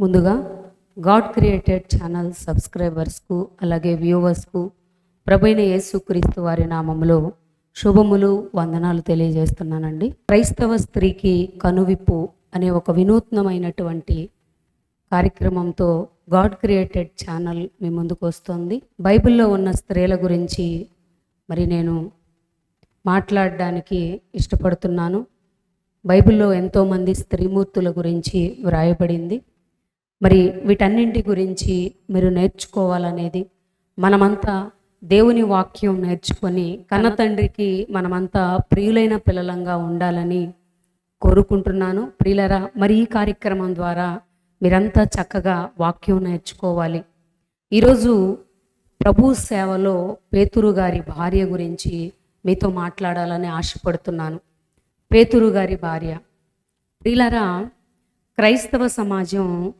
ముందుగా God created channel సబ్స్క్రైబర్స్కు అలాగే వ్యూవర్స్కు ప్రభైన యేసుక్రీస్తు వారి నామములో శుభములు వందనాలు తెలియజేస్తున్నానండి. క్రైస్తవ స్త్రీకి కనువిప్పు అనే ఒక వినూత్నమైనటువంటి కార్యక్రమంతో గాడ్ క్రియేటెడ్ ఛానల్ మీ ముందుకు వస్తుంది. బైబిల్లో ఉన్న స్త్రీల గురించి మరి నేను మాట్లాడడానికి ఇష్టపడుతున్నాను. బైబిల్లో ఎంతోమంది స్త్రీమూర్తుల గురించి వ్రాయబడింది. మరి వీటన్నింటి గురించి మీరు నేర్చుకోవాలనేది మనమంతా దేవుని వాక్యం నేర్చుకొని కన్న తండ్రికి మనమంతా ప్రియులైన పిల్లలంగా ఉండాలని కోరుకుంటున్నాను. ప్రియులరా మరి ఈ కార్యక్రమం ద్వారా మీరంతా చక్కగా వాక్యం నేర్చుకోవాలి. ఈరోజు ప్రభు సేవలో పేతురు గారి భార్య గురించి మీతో మాట్లాడాలని ఆశపడుతున్నాను. పేతురు గారి భార్య. ప్రియులరా క్రైస్తవ సమాజం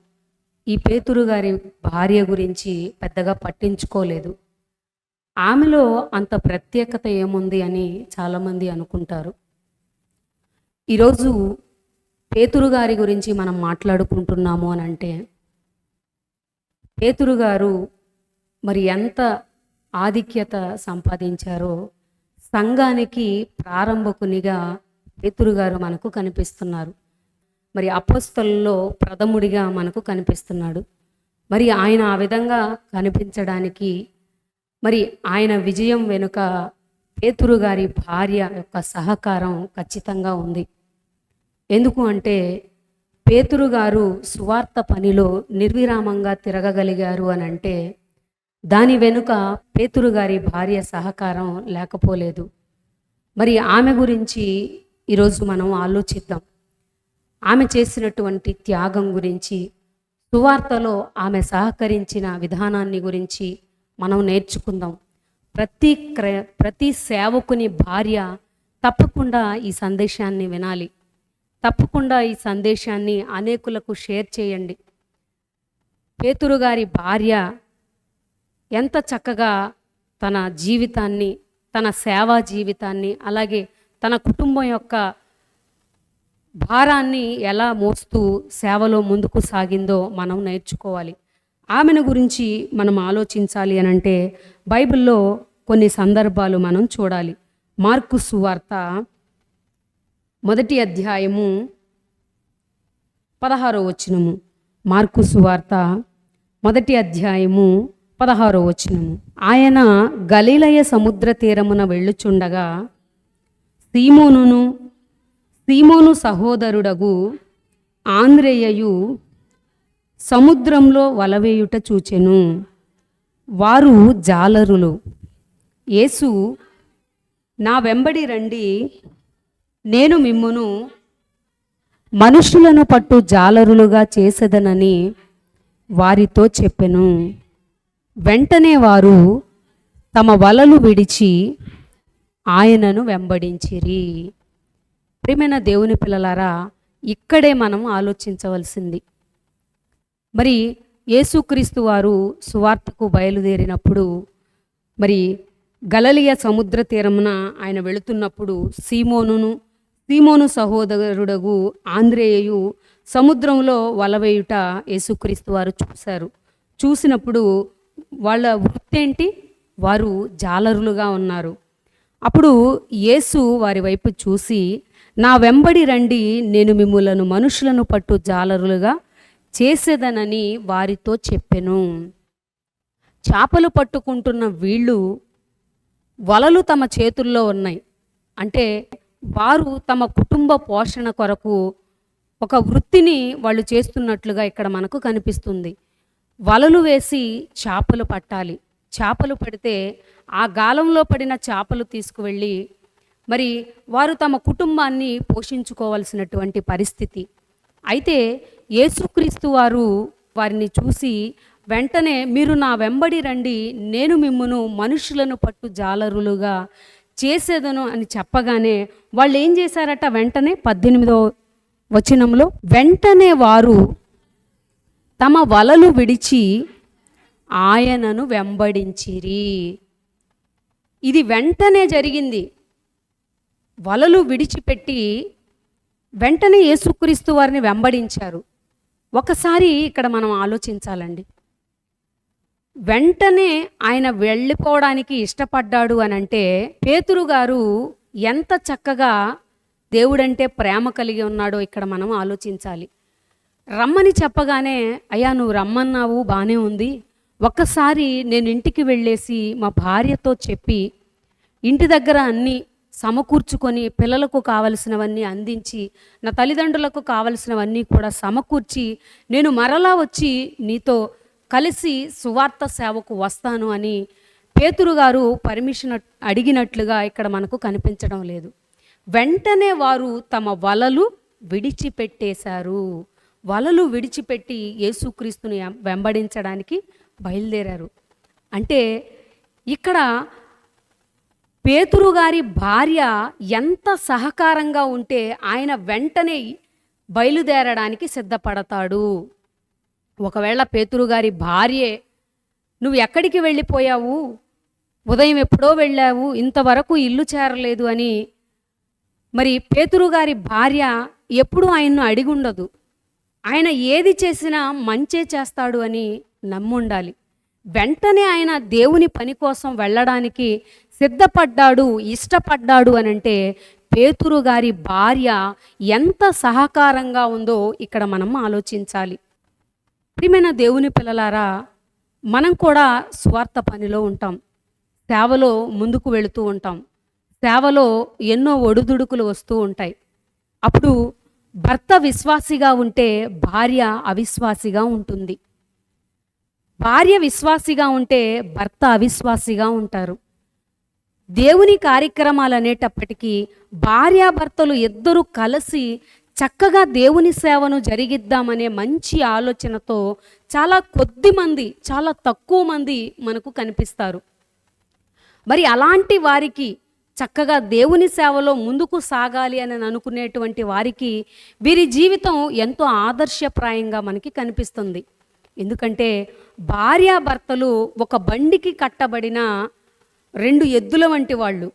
ఈ పేతురు గారి భార్య గురించి పెద్దగా పట్టించుకోలేదు. ఆమెలో అంత ప్రత్యేకత ఏముంది అని చాలామంది అనుకుంటారు. ఈరోజు పేతురు గారి గురించి మనం మాట్లాడుకుంటున్నాము అని అంటే పేతురు గారు మరి ఎంత ఆధిక్యత సంపాదించారో సంఘానికి ప్రారంభకునిగా పేతురు గారు మనకు కనిపిస్తున్నారు. మరి అపస్తులలో ప్రథముడిగా మనకు కనిపిస్తున్నాడు. మరి ఆయన ఆ విధంగా కనిపించడానికి మరి ఆయన విజయం వెనుక పేతురు గారి భార్య యొక్క సహకారం ఖచ్చితంగా ఉంది. ఎందుకు అంటే పేతురు గారు సువార్త పనిలో నిర్విరామంగా తిరగగలిగారు అని అంటే దాని వెనుక పేతురు గారి భార్య సహకారం లేకపోలేదు. మరి ఆమె గురించి ఈరోజు మనం ఆలోచిద్దాం. ఆమె చేసినటువంటి త్యాగం గురించి సువార్తలో ఆమె సహకరించిన విధానాన్ని గురించి మనం నేర్చుకుందాం. ప్రతి క్ర ప్రతి సేవకుని భార్య తప్పకుండా ఈ సందేశాన్ని వినాలి. తప్పకుండా ఈ సందేశాన్ని అనేకులకు షేర్ చేయండి. పేతురు గారి భార్య ఎంత చక్కగా తన జీవితాన్ని తన సేవా జీవితాన్ని అలాగే తన కుటుంబం యొక్క భారాన్ని ఎలా మోస్తూ సేవలో ముందుకు సాగిందో మనం నేర్చుకోవాలి. ఆమెను గురించి మనం ఆలోచించాలి అని అంటే బైబిల్లో కొన్ని సందర్భాలు మనం చూడాలి. మార్కు సువార్త మొదటి అధ్యాయము పదహారో వచనము. మార్కు సువార్త మొదటి అధ్యాయము పదహారో వచనము. ఆయన గలీలయ సముద్ర తీరమున వెళ్ళుచుండగా సీమోనును సీమోను సహోదరుడగు ఆంధ్రేయయు సముద్రంలో వలవేయుట చూచెను. వారు జాలరులు. యేసు నా వెంబడి రండి నేను మిమ్మును మనుషులను పట్టు జాలరులుగా చేసేదనని వారితో చెప్పెను. వెంటనే వారు తమ వలలు విడిచి ఆయనను వెంబడించిరి. ప్రియమైన దేవుని పిల్లలారా ఇక్కడే మనం ఆలోచించవలసింది. మరి యేసుక్రీస్తు వారు సువార్తకు బయలుదేరినప్పుడు మరి గలలియ సముద్ర తీరమున ఆయన వెళుతున్నప్పుడు సీమోనును సీమోను సహోదరుడగు ఆంధ్రేయు సముద్రంలో వలవేయుట యేసుక్రీస్తు వారు చూశారు. చూసినప్పుడు వాళ్ళ వృత్తి ఏంటి వారు జాలరులుగా ఉన్నారు. అప్పుడు యేసు వారి వైపు చూసి నా వెంబడి రండి నేను మిమ్ములను మనుషులను పట్టు జాలరులుగా చేసేదనని వారితో చెప్పెను. చేపలు పట్టుకుంటున్న వీళ్ళు వలలు తమ చేతుల్లో ఉన్నాయి. అంటే వారు తమ కుటుంబ పోషణ కొరకు ఒక వృత్తిని వాళ్ళు చేస్తున్నట్లుగా ఇక్కడ మనకు కనిపిస్తుంది. వలలు వేసి చేపలు పట్టాలి. చేపలు పడితే ఆ గాలంలో పడిన చేపలు తీసుకువెళ్ళి మరి వారు తమ కుటుంబాన్ని పోషించుకోవాల్సినటువంటి పరిస్థితి. అయితే యేసుక్రీస్తు వారు వారిని చూసి వెంటనే మీరు నా వెంబడి రండి నేను మిమ్మును మనుషులను పట్టు జాలరులుగా చేసేదను అని చెప్పగానే వాళ్ళు ఏం చేశారట? వెంటనే పద్దెనిమిదో వచనంలో వెంటనే వారు తమ వలలు విడిచి ఆయనను వెంబడించిరి. ఇది వెంటనే జరిగింది. వలలు విడిచిపెట్టి వెంటనే యేసుక్రీస్తు వారిని వెంబడించారు. ఒకసారి ఇక్కడ మనం ఆలోచించాలండి. వెంటనే ఆయన వెళ్ళిపోవడానికి ఇష్టపడ్డాడు అని అంటే పేతురు గారు ఎంత చక్కగా దేవుడంటే ప్రేమ కలిగి ఉన్నాడో ఇక్కడ మనం ఆలోచించాలి. రమ్మని చెప్పగానే అయ్యా నువ్వు రమ్మన్నావు బాగానే ఉంది. ఒక్కసారి నేను ఇంటికి వెళ్ళేసి మా భార్యతో చెప్పి ఇంటి దగ్గర అన్నీ సమకూర్చుకొని పిల్లలకు కావలసినవన్నీ అందించి నా తల్లిదండ్రులకు కావలసినవన్నీ కూడా సమకూర్చి నేను మరలా వచ్చి నీతో కలిసి సువార్త సేవకు వస్తాను అని పేతురు గారు పర్మిషన్ అడిగినట్లుగా ఇక్కడ మనకు కనిపించడం లేదు. వెంటనే వారు తమ వలలు విడిచిపెట్టేశారు. వలలు విడిచిపెట్టి యేసుక్రీస్తుని వెంబడించడానికి బయలుదేరారు. అంటే ఇక్కడ పేతురు గారి భార్య ఎంత సహకారంగా ఉంటే ఆయన వెంటనే బయలుదేరడానికి సిద్ధపడతాడు. ఒకవేళ పేతురు గారి భార్యే నువ్వు ఎక్కడికి వెళ్ళిపోయావు? ఉదయం ఎప్పుడో వెళ్ళావు? ఇంతవరకు ఇల్లు చేరలేదు అని మరి పేతురు గారి భార్య ఎప్పుడూ ఆయన్ను అడిగి ఉండదు ఆయన ఏది చేసినా మంచే చేస్తాడు అని నమ్ముండాలి. వెంటనే ఆయన దేవుని పని కోసం వెళ్ళడానికి సిద్ధపడ్డాడు ఇష్టపడ్డాడు అని అంటే పేతురు గారి భార్య ఎంత సహకారంగా ఉందో ఇక్కడ మనం ఆలోచించాలి. ప్రియమైన దేవుని పిల్లలారా మనం కూడా స్వార్థ పనిలో ఉంటాం. సేవలో ముందుకు వెళుతూ ఉంటాం. సేవలో ఎన్నో ఒడుదుడుకులు వస్తూ ఉంటాయి. అప్పుడు భర్త విశ్వాసిగా ఉంటే భార్య అవిశ్వాసిగా ఉంటుంది. భార్య విశ్వాసిగా ఉంటే భర్త అవిశ్వాసిగా ఉంటారు. దేవుని కార్యక్రమాలు అనేటప్పటికీ భార్యాభర్తలు ఇద్దరు కలిసి చక్కగా దేవుని సేవను జరిగిద్దామనే మంచి ఆలోచనతో చాలా కొద్ది మంది చాలా తక్కువ మంది మనకు కనిపిస్తారు. మరి అలాంటి వారికి చక్కగా దేవుని సేవలో ముందుకు సాగాలి అని అనుకునేటువంటి వారికి వీరి జీవితం ఎంతో ఆదర్శప్రాయంగా మనకి కనిపిస్తుంది. ఎందుకంటే భార్యాభర్తలు ఒక బండికి కట్టబడిన రెండు ఎద్దుల వంటి వాళ్ళు.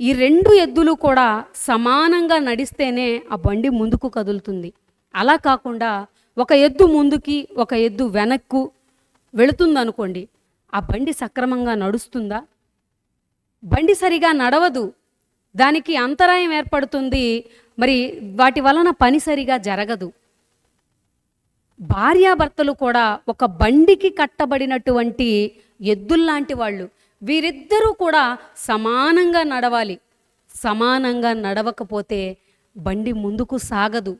ఈ రెండు ఎద్దులు కూడా సమానంగా నడిస్తేనే ఆ బండి ముందుకు కదులుతుంది. అలా కాకుండా ఒక ఎద్దు ముందుకి ఒక ఎద్దు వెనక్కు వెళుతుందనుకోండి ఆ బండి సక్రమంగా నడుస్తుందా? బండి సరిగా నడవదు. దానికి అంతరాయం ఏర్పడుతుంది. మరి వాటి వలన పని సరిగా జరగదు. భార్యాభర్తలు కూడా ఒక బండికి కట్టబడినటువంటి ఎద్దుల్లాంటి వాళ్ళు వీరిద్దరూ కూడా సమానంగా నడవాలి. సమానంగా నడవకపోతే బండి ముందుకు సాగదు.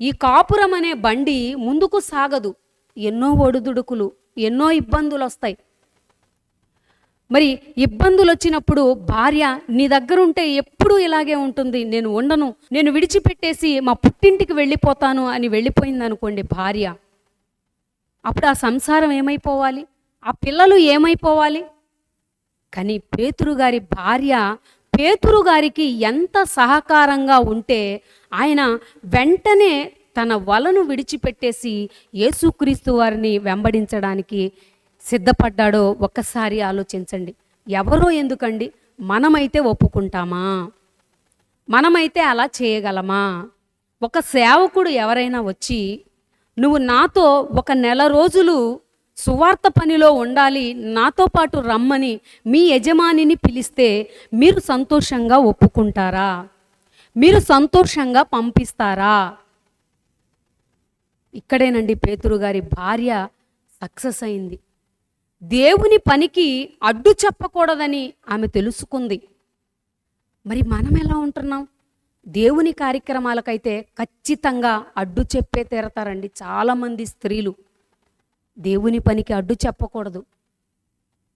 ఈ కాపురం అనే బండి ముందుకు సాగదు. ఎన్నో ఒడుదుడుకులు ఎన్నో ఇబ్బందులు వస్తాయి మరి ఇబ్బందులు వచ్చినప్పుడు భార్య నీ దగ్గర ఉంటే ఎప్పుడూ ఇలాగే ఉంటుంది. నేను ఉండను. నేను విడిచిపెట్టేసి మా పుట్టింటికి వెళ్ళిపోతాను అని వెళ్ళిపోయింది అనుకోండి భార్య. అప్పుడు ఆ సంసారం ఏమైపోవాలి? ఆ పిల్లలు ఏమైపోవాలి? కానీ పేతురు గారి భార్య పేతురు గారికి ఎంత సహకారంగా ఉంటే ఆయన వెంటనే తన వలను విడిచిపెట్టేసి యేసుక్రీస్తు వారిని వెంబడించడానికి సిద్ధపడ్డాడో ఒక్కసారి ఆలోచించండి. ఎవరో ఎందుకండి? మనమైతే ఒప్పుకుంటామా? మనమైతే అలా చేయగలమా? ఒక సేవకుడు ఎవరైనా వచ్చి నువ్వు నాతో ఒక నెల రోజులు సువార్త పనిలో ఉండాలి నాతో పాటు రమ్మని మీ యజమానిని పిలిస్తే మీరు సంతోషంగా ఒప్పుకుంటారా? మీరు సంతోషంగా పంపిస్తారా? ఇక్కడేనండి పేతురు గారి భార్య సక్సెస్ అయింది. దేవుని పనికి అడ్డు చెప్పకూడదని ఆమె తెలుసుకుంది. మరి మనం ఎలా ఉంటున్నాం? దేవుని కార్యక్రమాలకైతే ఖచ్చితంగా అడ్డు చెప్పే తీరతారండి చాలామంది స్త్రీలు. దేవుని పనికి అడ్డు చెప్పకూడదు.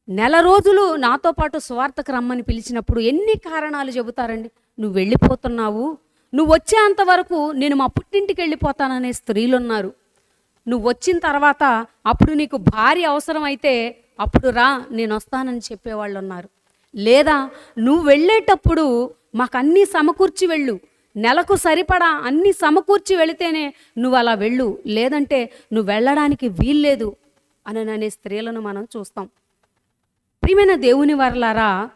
నెల రోజులు నాతో పాటు స్వార్థకు రమ్మని పిలిచినప్పుడు ఎన్ని కారణాలు చెబుతారండి? నువ్వు వెళ్ళిపోతున్నావు. నువ్వు వచ్చేంత వరకు నేను మా పుట్టింటికి వెళ్ళిపోతాననే స్త్రీలు ఉన్నారు నువ్వు వచ్చిన తర్వాత అప్పుడు నీకు భార్య అవసరం అయితే అప్పుడు రా నేను వస్తానని చెప్పేవాళ్ళు ఉన్నారు లేదా నువ్వు వెళ్ళేటప్పుడు మాకు అన్నీ సమకూర్చి వెళ్ళు. నెలకు సరిపడా అన్ని సమకూర్చి వెళితేనే నువ్వు అలా వెళ్ళు. లేదంటే నువ్వు వెళ్ళడానికి వీల్లేదు అని అనే స్త్రీలను మనం చూస్తాం. ప్రియమైన దేవుని వరలారా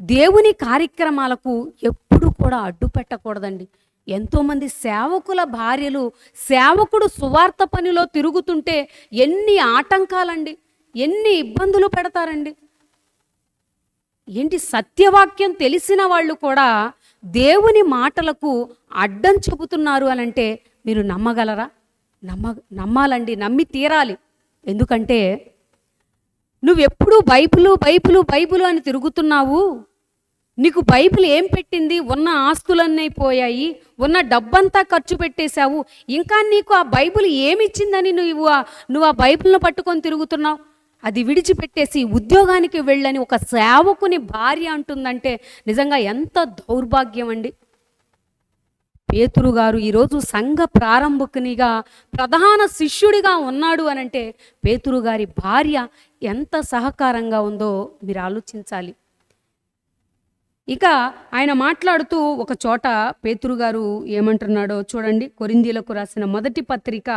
దేవుని కార్యక్రమాలకు ఎప్పుడు కూడా అడ్డు పెట్టకూడదండి. ఎంతోమంది సేవకుల భార్యలు సేవకుడు సువార్త పనిలో తిరుగుతుంటే ఎన్ని ఆటంకాలండి ఎన్ని ఇబ్బందులు పెడతారండి. ఏంటి సత్యవాక్యం తెలిసిన వాళ్ళు కూడా దేవుని మాటలకు అడ్డం చెబుతున్నారు అని అంటే మీరు నమ్మగలరా? నమ్మ నమ్మాలండి నమ్మి తీరాలి. ఎందుకంటే నువ్వెప్పుడు బైబులు బైబులు బైబులు అని తిరుగుతున్నావు. నీకు బైబిల్ ఏం పెట్టింది? ఉన్న ఆస్తులన్నీ పోయాయి. ఉన్న డబ్బంతా ఖర్చు పెట్టేశావు. ఇంకా నీకు ఆ బైబిల్ ఏమిచ్చిందని నువ్వు నువ్వు ఆ బైబిల్ను పట్టుకొని తిరుగుతున్నావు? అది విడిచిపెట్టేసి ఉద్యోగానికి వెళ్ళని ఒక సేవకుని భార్య అంటుందంటే నిజంగా ఎంత దౌర్భాగ్యం అండి పేతురు గారు ఈరోజు సంఘ ప్రారంభకునిగా ప్రధాన శిష్యుడిగా ఉన్నాడు అనంటే పేతురు గారి భార్య ఎంత సహకారంగా ఉందో మీరు ఆలోచించాలి. ఇక ఆయన మాట్లాడుతూ ఒక చోట పేతురు గారు ఏమంటున్నాడో చూడండి. కొరిందీలకు రాసిన మొదటి పత్రిక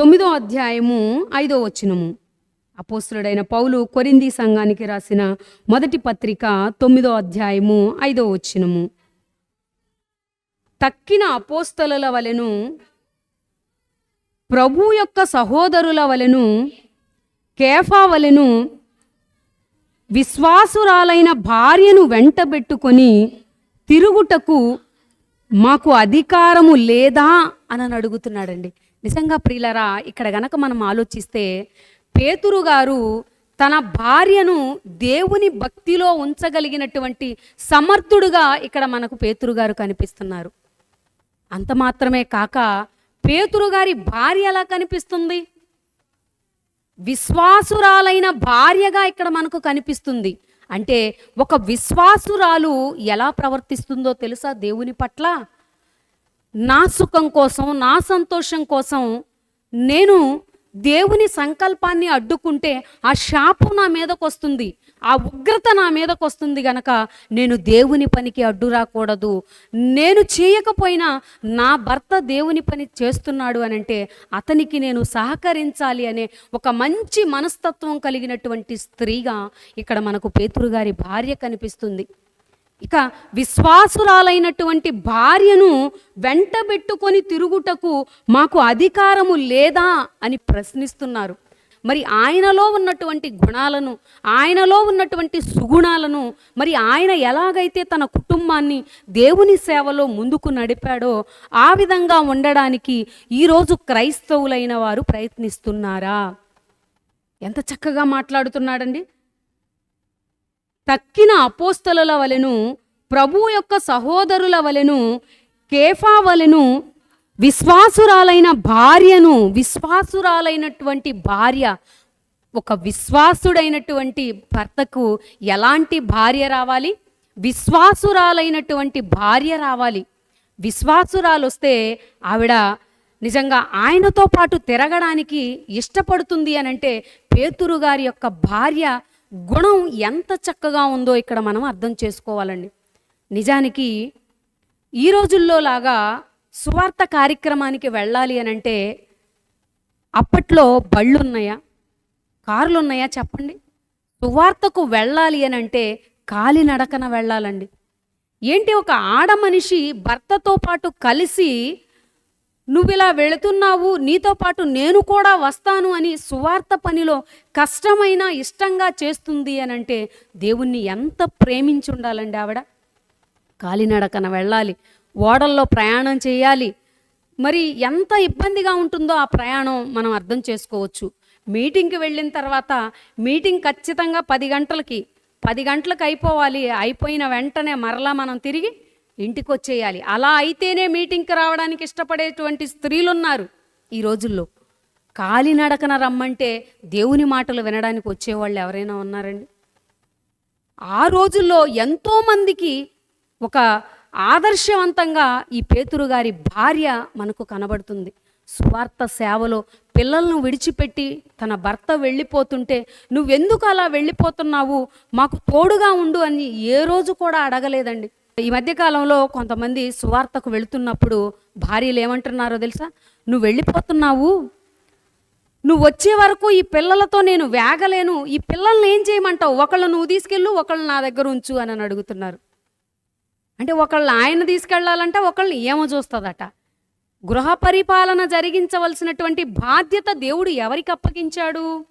తొమ్మిదో అధ్యాయము ఐదో వచనము. అపోస్తుడైన పౌలు కొరింది సంఘానికి రాసిన మొదటి పత్రిక తొమ్మిదో అధ్యాయము ఐదో వచనము. తక్కిన అపోస్తలుల వలెను ప్రభు యొక్క సహోదరుల వలెను కేఫా వలెను విశ్వాసురాలైన భార్యను వెంటబెట్టుకొని తిరుగుటకు మాకు అధికారము లేదా? అని అడుగుతున్నాడండి. నిజంగా ప్రియులరా ఇక్కడ గనక మనం ఆలోచిస్తే పేతురు గారు తన భార్యను దేవుని భక్తిలో ఉంచగలిగినటువంటి సమర్థుడుగా ఇక్కడ మనకు పేతురు గారు కనిపిస్తున్నారు. అంత మాత్రమే కాక పేతురు గారి భార్య ఎలా కనిపిస్తుంది? విశ్వాసురాలైన భార్యగా ఇక్కడ మనకు కనిపిస్తుంది. అంటే ఒక విశ్వాసురాలు ఎలా ప్రవర్తిస్తుందో తెలుసా దేవుని పట్ల? నా సుఖం కోసం నా సంతోషం కోసం నేను దేవుని సంకల్పాన్ని అడ్డుకుంటే ఆ శాపం నా మీదకు వస్తుంది ఆ ఉగ్రత నా మీదకు వస్తుంది గనక నేను దేవుని పనికి అడ్డు రాకూడదు. నేను చేయకపోయినా నా భర్త దేవుని పని చేస్తున్నాడు అని అంటే అతనికి నేను సహకరించాలి అనే ఒక మంచి మనస్తత్వం కలిగినటువంటి స్త్రీగా ఇక్కడ మనకు పేతురు గారి భార్య కనిపిస్తుంది. ఇక విశ్వాసురాలైనటువంటి భార్యను వెంటబెట్టుకొని తిరుగుటకు మాకు అధికారము లేదా అని ప్రశ్నిస్తున్నారు. మరి ఆయనలో ఉన్నటువంటి గుణాలను ఆయనలో ఉన్నటువంటి సుగుణాలను మరి ఆయన ఎలాగైతే తన కుటుంబాన్ని దేవుని సేవలో ముందుకు నడిపాడో ఆ విధంగా ఉండడానికి ఈరోజు క్రైస్తవులైన వారు ప్రయత్నిస్తున్నారా? ఎంత చక్కగా మాట్లాడుతున్నాడండి. తక్కిన అపోస్తలుల వలెను ప్రభు యొక్క సహోదరుల వలెను కేఫా వలెను విశ్వాసురాలైన భార్యను విశ్వాసురాలైనటువంటి భార్య ఒక విశ్వాసుడైనటువంటి భర్తకు ఎలాంటి భార్య రావాలి? విశ్వాసురాలైనటువంటి భార్య రావాలి. విశ్వాసురాలు వస్తే ఆవిడ నిజంగా ఆయనతో పాటు తిరగడానికి ఇష్టపడుతుంది అని అంటే పేతురు గారి యొక్క భార్య గుణం ఎంత చక్కగా ఉందో ఇక్కడ మనం అర్థం చేసుకోవాలండి. నిజానికి ఈ రోజుల్లో లాగా సువార్త కార్యక్రమానికి వెళ్ళాలి అని అంటే అప్పట్లో బళ్ళు ఉన్నాయా కార్లు ఉన్నాయా చెప్పండి? సువార్తకు వెళ్ళాలి అని అంటే కాలినడకన వెళ్ళాలండి. ఏంటి ఒక ఆడ మనిషి భర్తతో పాటు కలిసి నువ్వు ఇలా వెళుతున్నావు నీతో పాటు నేను కూడా వస్తాను అని సువార్త పనిలో కష్టమైన ఇష్టంగా చేస్తుంది అని అంటే దేవుణ్ణి ఎంత ప్రేమించి ఉండాలండి ఆవిడ? కాలినడకన వెళ్ళాలి ఓడల్లో ప్రయాణం చేయాలి. మరి ఎంత ఇబ్బందిగా ఉంటుందో ఆ ప్రయాణం మనం అర్థం చేసుకోవచ్చు. మీటింగ్కి వెళ్ళిన తర్వాత మీటింగ్ ఖచ్చితంగా పది గంటలకి పది గంటలకు అయిపోవాలి. అయిపోయిన వెంటనే మరలా మనం తిరిగి ఇంటికి వచ్చేయాలి అలా అయితేనే మీటింగ్కి రావడానికి ఇష్టపడేటువంటి స్త్రీలు ఉన్నారు ఈ రోజుల్లో. కాలినడకన రమ్మంటే దేవుని మాటలు వినడానికి వచ్చేవాళ్ళు ఎవరైనా ఉన్నారండి? ఆ రోజుల్లో ఎంతోమందికి ఒక ఆదర్శవంతంగా ఈ పేతురు గారి భార్య మనకు కనబడుతుంది. సువార్త సేవలో పిల్లలను విడిచిపెట్టి తన భర్త వెళ్ళిపోతుంటే నువ్వెందుకు అలా వెళ్ళిపోతున్నావు? మాకు తోడుగా ఉండు అని ఏ రోజు కూడా అడగలేదండి. ఈ మధ్యకాలంలో కొంతమంది సువార్తకు వెళుతున్నప్పుడు భార్యలు ఏమంటున్నారో తెలుసా? నువ్వు వెళ్ళిపోతున్నావు. నువ్వు వచ్చే వరకు ఈ పిల్లలతో నేను వేగలేను. ఈ పిల్లల్ని ఏం చేయమంటావు? ఒకళ్ళు నువ్వు తీసుకెళ్ళు ఒకళ్ళు నా దగ్గర ఉంచు అని అడుగుతున్నారు. అంటే ఒకళ్ళు ఆయన తీసుకెళ్ళాలంటే ఒకళ్ళని ఏమో చూస్తుందట. గృహ పరిపాలన జరిగించవలసినటువంటి బాధ్యత దేవుడు ఎవరికి అప్పగించాడు?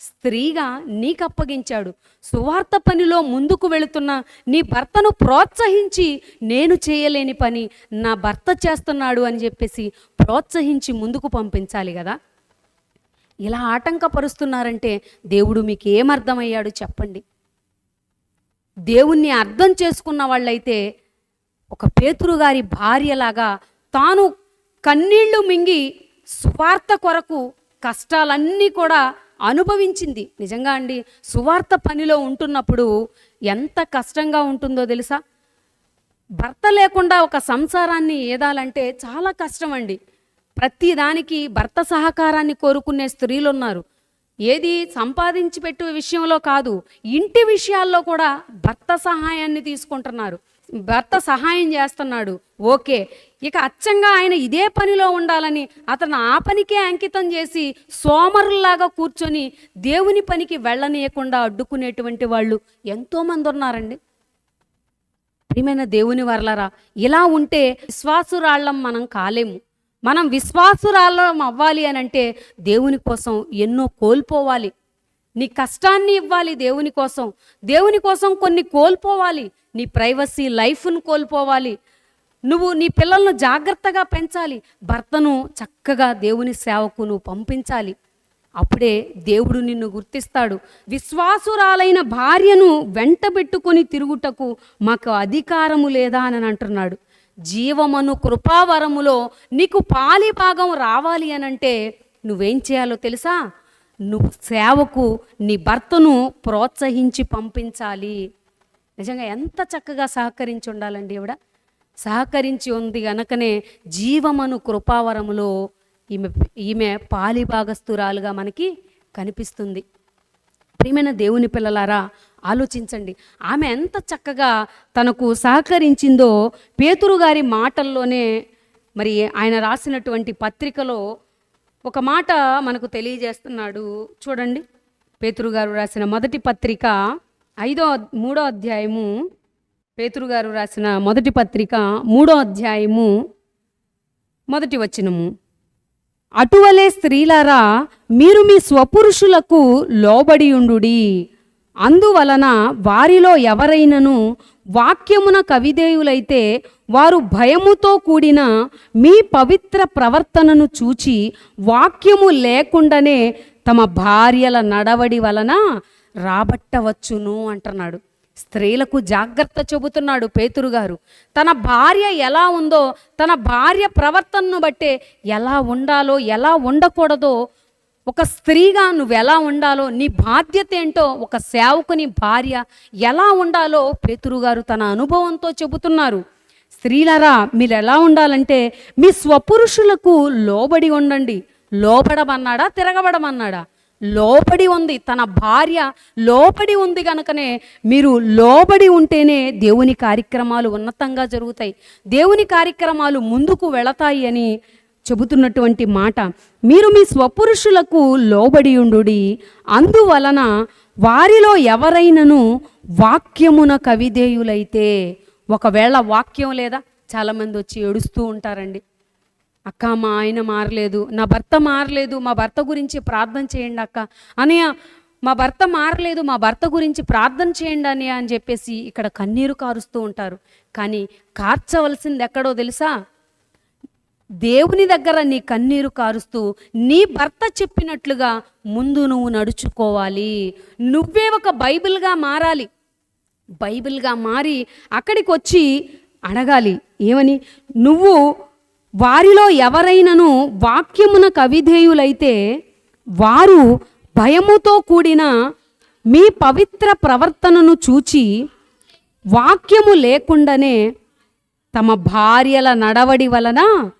స్త్రీగా నీకు అప్పగించాడు సువార్త పనిలో ముందుకు వెళుతున్న నీ భర్తను ప్రోత్సహించి నేను చేయలేని పని నా భర్త చేస్తున్నాడు అని చెప్పేసి ప్రోత్సహించి ముందుకు పంపించాలి కదా. ఇలా ఆటంకపరుస్తున్నారంటే దేవుడు మీకు ఏమర్థమయ్యాడు చెప్పండి. దేవుణ్ణి అర్థం చేసుకున్న వాళ్ళైతే ఒక పేతురు గారి భార్యలాగా తాను కన్నీళ్ళు మింగి సువార్త కొరకు కష్టాలన్నీ కూడా అనుభవించింది. నిజంగా అండి సువార్త పనిలో ఉంటున్నప్పుడు ఎంత కష్టంగా ఉంటుందో తెలుసా? భర్త లేకుండా ఒక సంసారాన్ని ఏదాలంటే చాలా కష్టం అండి ప్రతిదానికి భర్త సహకారాన్ని కోరుకునే స్త్రీలు ఉన్నారు ఏది సంపాదించి పెట్టే విషయంలో కాదు ఇంటి విషయాల్లో కూడా భర్త సహాయాన్ని తీసుకుంటున్నారు. భర్త సహాయం చేస్తున్నాడు. ఓకే. ఇక అచ్చంగా ఆయన ఇదే పనిలో ఉండాలని అతను ఆ పనికే అంకితం చేసి సోమరుల్లాగా కూర్చొని దేవుని పనికి వెళ్ళనీయకుండా అడ్డుకునేటువంటి వాళ్ళు ఎంతోమంది ఉన్నారండి. ప్రియమైన దేవుని వర్లరా ఇలా ఉంటే విశ్వాసురాళ్ళం మనం కాలేము. మనం విశ్వాసురాళ్ళం అవ్వాలి అని అంటే దేవుని కోసం ఎన్నో కోల్పోవాలి. నీ కష్టాన్ని ఇవ్వాలి దేవుని కోసం. దేవుని కోసం కొన్ని కోల్పోవాలి. నీ ప్రైవసీ లైఫ్ను కోల్పోవాలి. నువ్వు నీ పిల్లలను జాగ్రత్తగా పెంచాలి. భర్తను చక్కగా దేవుని సేవకు నువ్వు పంపించాలి. అప్పుడే దేవుడు నిన్ను గుర్తిస్తాడు. విశ్వాసురాలైన భార్యను వెంటబెట్టుకొని తిరుగుటకు మాకు అధికారము లేదా అని అంటున్నాడు. జీవమను కృపావరములో నీకు పాలి భాగం రావాలి అని అంటే నువ్వేం చేయాలో తెలుసా? నువ్వు సేవకు నీ భర్తను ప్రోత్సహించి పంపించాలి. నిజంగా ఎంత చక్కగా సహకరించి ఉండాలండి ఈవిడ? సహకరించి ఉంది గనకనే జీవమను కృపావరములో ఈమె ఈమె పాలిభాగస్తురాలుగా మనకి కనిపిస్తుంది. ప్రియమైన దేవుని పిల్లలారా ఆలోచించండి. ఆమె ఎంత చక్కగా తనకు సహకరించిందో పేతురు గారి మాటల్లోనే మరి ఆయన రాసినటువంటి పత్రికలో ఒక మాట మనకు తెలియజేస్తున్నాడు. చూడండి. పేతురు గారు రాసిన మొదటి పత్రిక ఐదో మూడో అధ్యాయము. పేతురు గారు రాసిన మొదటి పత్రిక మూడో అధ్యాయము మొదటి వచనము. అటువలే స్త్రీలారా మీరు మీ స్వపురుషులకు లోబడి ఉండుడి. అందువలన వారిలో ఎవరైనను వాక్యమున కవిదేయులైతే వారు భయముతో కూడిన మీ పవిత్ర ప్రవర్తనను చూచి వాక్యము లేకుండానే తమ భార్యల నడవడి వలన రాబట్టవచ్చును అంటున్నాడు. స్త్రీలకు జాగ్రత్త చెబుతున్నాడు పేతురు గారు. తన భార్య ఎలా ఉందో తన భార్య ప్రవర్తనను బట్టే ఎలా ఉండాలో ఎలా ఉండకూడదో ఒక స్త్రీగా నువ్వు ఎలా ఉండాలో నీ బాధ్యత ఏంటో ఒక సేవకుని భార్య ఎలా ఉండాలో పేతురు గారు తన అనుభవంతో చెబుతున్నారు. స్త్రీలరా మీరు ఎలా ఉండాలంటే మీ స్వపురుషులకు లోబడి ఉండండి. లోపడమన్నాడా తిరగబడమన్నాడా? లోబడి ఉంది తన భార్య లోబడి ఉంది కనుకనే మీరు లోబడి ఉంటేనే దేవుని కార్యక్రమాలు ఉన్నతంగా జరుగుతాయి. దేవుని కార్యక్రమాలు ముందుకు వెళతాయి అని చెబుతున్నటువంటి మాట మీరు మీ స్వపురుషులకు లోబడి ఉండుడి. అందువలన వారిలో ఎవరైనను వాక్యమున కవిధేయులైతే. ఒకవేళ వాక్యం లేదా చాలామంది వచ్చి ఏడుస్తూ ఉంటారండి. అక్క మా ఆయన మారలేదు నా భర్త మారలేదు మా భర్త గురించి ప్రార్థన చేయండి అక్క. అనయ్య మా భర్త మారలేదు మా భర్త గురించి ప్రార్థన చేయండి అని అని చెప్పేసి ఇక్కడ కన్నీరు కారుస్తూ ఉంటారు. కానీ కార్చవలసింది ఎక్కడో తెలుసా? దేవుని దగ్గర నీ కన్నీరు కారుస్తూ నీ భర్త చెప్పినట్లుగా ముందు నువ్వు నడుచుకోవాలి. నువ్వే ఒక బైబిల్గా మారాలి. బైబిల్గా మారి అక్కడికి వచ్చి అడగాలి. ఏమని? నువ్వు వారిలో ఎవరైనను వాక్యమున కవిధేయులైతే వారు భయముతో కూడిన మీ పవిత్ర ప్రవర్తనను చూచి వాక్యము లేకుండానే తమ భార్యల నడవడి వలన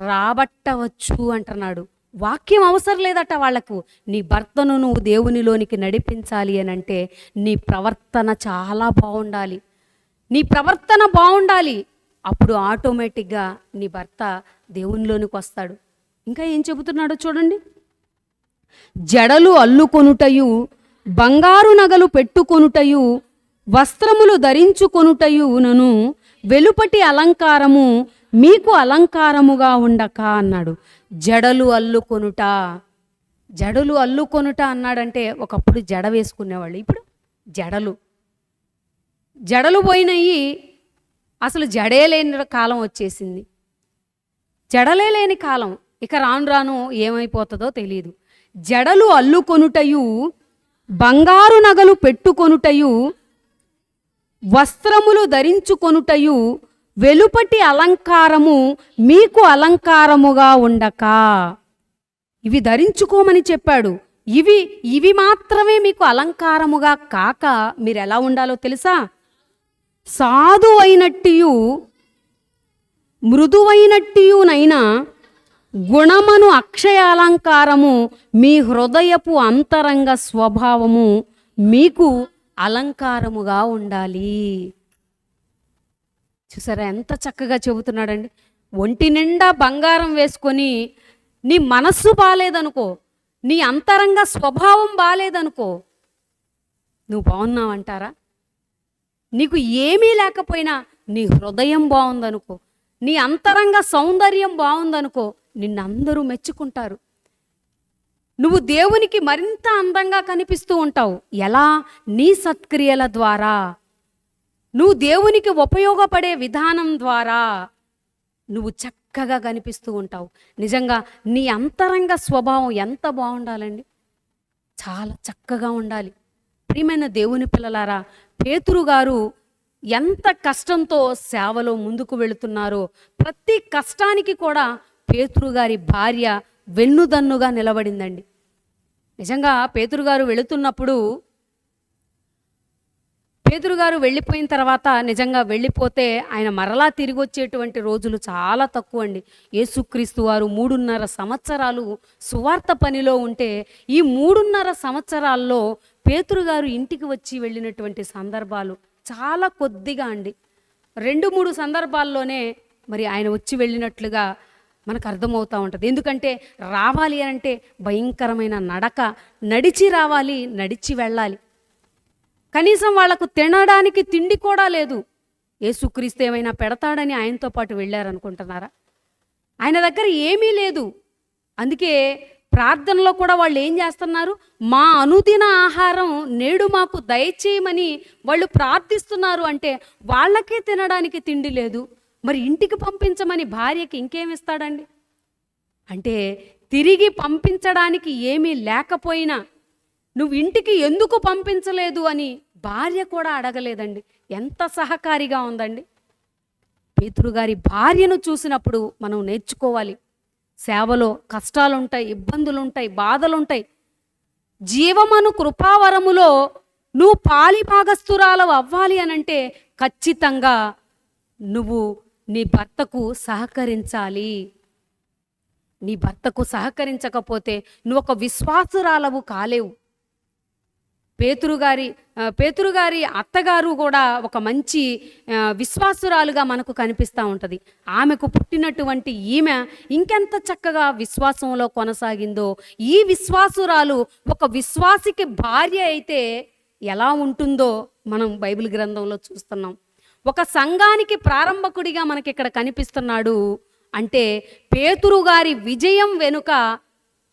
రాబట్టవచ్చు అంటున్నాడు. వాక్యం అవసరం లేదట వాళ్ళకు. నీ భర్తను నువ్వు దేవునిలోనికి నడిపించాలి అని అంటే నీ ప్రవర్తన చాలా బాగుండాలి. నీ ప్రవర్తన బాగుండాలి. అప్పుడు ఆటోమేటిక్గా నీ భర్త దేవునిలోనికి వస్తాడు. ఇంకా ఏం చెబుతున్నాడో చూడండి. జడలు అల్లుకొనుటయు బంగారు నగలు పెట్టుకొనుటయు వస్త్రములు ధరించుకొనుటయునను వెలుపటి అలంకారము మీకు అలంకారముగా ఉండక అన్నాడు. జడలు అల్లుకొనుట జడలు అల్లుకొనుట అన్నాడంటే ఒకప్పుడు జడ వేసుకునేవాళ్ళు. ఇప్పుడు జడలు. జడలు పోయినాయి అసలు జడే లేని కాలం వచ్చేసింది. జడలే లేని కాలం. ఇక రాను రాను ఏమైపోతుందో తెలియదు జడలు అల్లుకొనుటయు బంగారు నగలు పెట్టుకొనుటయు వస్త్రములు ధరించుకొనుటయు వెలుపటి అలంకారము మీకు అలంకారముగా ఉండక. ఇవి ధరించుకోమని చెప్పాడు. ఇవి ఇవి మాత్రమే మీకు అలంకారముగా కాక మీరు ఎలా ఉండాలో తెలుసా? సాధు అయినట్టియు మృదువైనట్టియునైనా గుణమను అక్షయ అలంకారము మీ హృదయపు అంతరంగ స్వభావము మీకు అలంకారముగా ఉండాలి. చూసారా ఎంత చక్కగా చెబుతున్నాడండి. ఒంటి నిండా బంగారం వేసుకొని నీ మనస్సు బాలేదనుకో నీ అంతరంగ స్వభావం బాగాలేదనుకో నువ్వు బాగున్నావంటారా? నీకు ఏమీ లేకపోయినా నీ హృదయం బాగుందనుకో నీ అంతరంగ సౌందర్యం బాగుందనుకో నిన్నందరూ మెచ్చుకుంటారు. నువ్వు దేవునికి మరింత అందంగా కనిపిస్తూ ఉంటావు. ఎలా? నీ సత్క్రియల ద్వారా. నువ్వు దేవునికి ఉపయోగపడే విధానం ద్వారా నువ్వు చక్కగా కనిపిస్తూ ఉంటావు. నిజంగా నీ అంతరంగ స్వభావం ఎంత బాగుండాలండి? చాలా చక్కగా ఉండాలి. ప్రియమైన దేవుని పిల్లలారా పేతురు గారు ఎంత కష్టంతో సేవలో ముందుకు వెళుతున్నారో ప్రతి కష్టానికి కూడా పేతురు గారి భార్య వెన్నుదన్నుగా నిలబడిందండి. నిజంగా పేతురు గారు వెళుతున్నప్పుడు పేదరు గారు వెళ్ళిపోయిన తర్వాత నిజంగా వెళ్ళిపోతే ఆయన మరలా తిరిగి వచ్చేటువంటి రోజులు చాలా తక్కువ అండి యేసుక్రీస్తు వారు మూడున్నర సంవత్సరాలు సువార్త పనిలో ఉంటే ఈ మూడున్నర సంవత్సరాల్లో పేతురు గారు ఇంటికి వచ్చి వెళ్ళినటువంటి సందర్భాలు చాలా కొద్దిగా అండి. రెండు మూడు సందర్భాల్లోనే మరి ఆయన వచ్చి వెళ్ళినట్లుగా మనకు అర్థమవుతూ ఉంటుంది. ఎందుకంటే రావాలి అంటే భయంకరమైన నడక నడిచి రావాలి నడిచి వెళ్ళాలి. కనీసం వాళ్ళకు తినడానికి తిండి కూడా లేదు. యేసుక్రీస్తు ఏమైనా పెడతాడని ఆయనతో పాటు వెళ్ళారనుకుంటున్నారా? ఆయన దగ్గర ఏమీ లేదు. అందుకే ప్రార్థనలో కూడా వాళ్ళు ఏం చేస్తున్నారు? మా అనుదిన ఆహారం నేడు మాకు దయచేయమని వాళ్ళు ప్రార్థిస్తున్నారు అంటే వాళ్ళకే తినడానికి తిండి లేదు. మరి ఇంటికి పంపించమని భార్యకి ఇంకేమిస్తాడండి అంటే తిరిగి పంపించడానికి ఏమీ లేకపోయినా నువ్వు ఇంటికి ఎందుకు పంపించలేదు అని భార్య కూడా అడగలేదండి. ఎంత సహకారిగా ఉందండి. పేతురు గారి భార్యను చూసినప్పుడు మనం నేర్చుకోవాలి. సేవలో కష్టాలుంటాయి ఇబ్బందులుంటాయి బాధలుంటాయి. జీవమను కృపావరములో నువ్వు పాలిభాగస్తురాలు అవ్వాలి అనంటే ఖచ్చితంగా నువ్వు నీ భర్తకు సహకరించాలి. నీ భర్తకు సహకరించకపోతే నువ్వు ఒక విశ్వాసురాలవు కాలేవు. పేతురుగారి పేతురుగారి అత్తగారు కూడా ఒక మంచి విశ్వాసురాలుగా మనకు కనిపిస్తూ ఉంటుంది. ఆమెకు పుట్టినటువంటి ఈమె ఇంకెంత చక్కగా విశ్వాసంలో కొనసాగిందో ఈ విశ్వాసురాలు ఒక విశ్వాసికి భార్య అయితే ఎలా ఉంటుందో మనం బైబిల్ గ్రంథంలో చూస్తున్నాం. ఒక సంఘానికి ప్రారంభకుడిగా మనకి ఇక్కడ కనిపిస్తున్నాడు అంటే పేతురు గారి విజయం వెనుక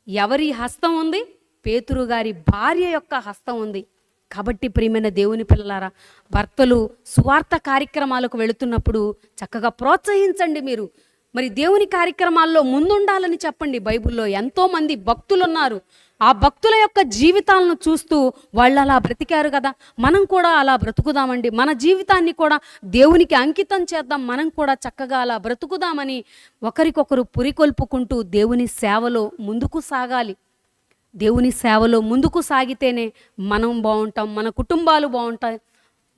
ఎవరి హస్తం ఉంది? పేతురు గారి భార్య యొక్క హస్తం ఉంది. కాబట్టి ప్రియమైన దేవుని పిల్లలారా భర్తలు సువార్త కార్యక్రమాలకు వెళుతున్నప్పుడు చక్కగా ప్రోత్సహించండి మీరు. మరి దేవుని కార్యక్రమాల్లో ముందుండాలని చెప్పండి. బైబిల్లో ఎంతోమంది భక్తులు ఉన్నారు ఆ భక్తుల యొక్క జీవితాలను చూస్తూ వాళ్ళు అలా బ్రతికారు కదా. మనం కూడా అలా బ్రతుకుదామండి. మన జీవితాన్ని కూడా దేవునికి అంకితం చేద్దాం. మనం కూడా చక్కగా అలా బ్రతుకుదామని ఒకరికొకరు పురికొల్పుకుంటూ దేవుని సేవలో ముందుకు సాగాలి. దేవుని సేవలో ముందుకు సాగితేనే మనం బాగుంటాం మన కుటుంబాలు బాగుంటాయి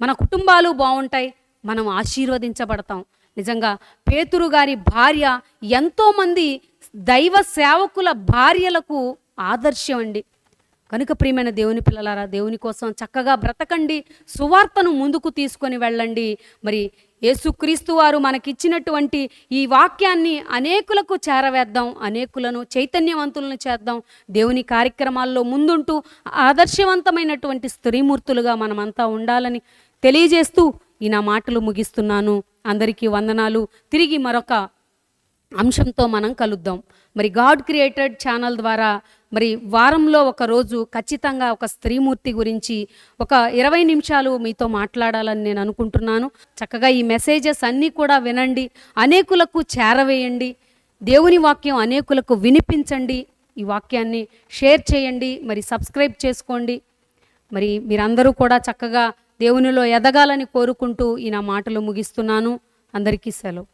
మన కుటుంబాలు బాగుంటాయి మనం ఆశీర్వదించబడతాం. నిజంగా పేతురు గారి భార్య ఎంతోమంది దైవ సేవకుల భార్యలకు ఆదర్శం అండి. కనుక ప్రియమైన దేవుని పిల్లలారా దేవుని కోసం చక్కగా బ్రతకండి సువార్తను ముందుకు తీసుకొని వెళ్ళండి. మరి యేసుక్రీస్తు వారు మనకిచ్చినటువంటి ఈ వాక్యాన్ని అనేకులకు చేరవేద్దాం అనేకులను చైతన్యవంతులను చేద్దాం. దేవుని కార్యక్రమాల్లో ముందుంటూ ఆదర్శవంతమైనటువంటి స్త్రీమూర్తులుగా మనమంతా ఉండాలని తెలియజేస్తూ ఈ నా మాటలు ముగిస్తున్నాను. అందరికీ వందనాలు. తిరిగి మరొక అంశంతో మనం కలుద్దాం. మరి గాడ్ క్రియేటెడ్ ఛానల్ ద్వారా మరి వారంలో ఒక రోజు ఖచ్చితంగా ఒక స్త్రీమూర్తి గురించి ఒక ఇరవై నిమిషాలు మీతో మాట్లాడాలని నేను అనుకుంటున్నాను. చక్కగా ఈ మెసేజెస్ అన్నీ కూడా వినండి. అనేకులకు చేరవేయండి. దేవుని వాక్యం అనేకులకు వినిపించండి. ఈ వాక్యాన్ని షేర్ చేయండి. మరి సబ్స్క్రైబ్ చేసుకోండి. మరి మీరందరూ కూడా చక్కగా దేవునిలో ఎదగాలని కోరుకుంటూ ఈ నా మాటలు ముగిస్తున్నాను. అందరికీ సెలవు.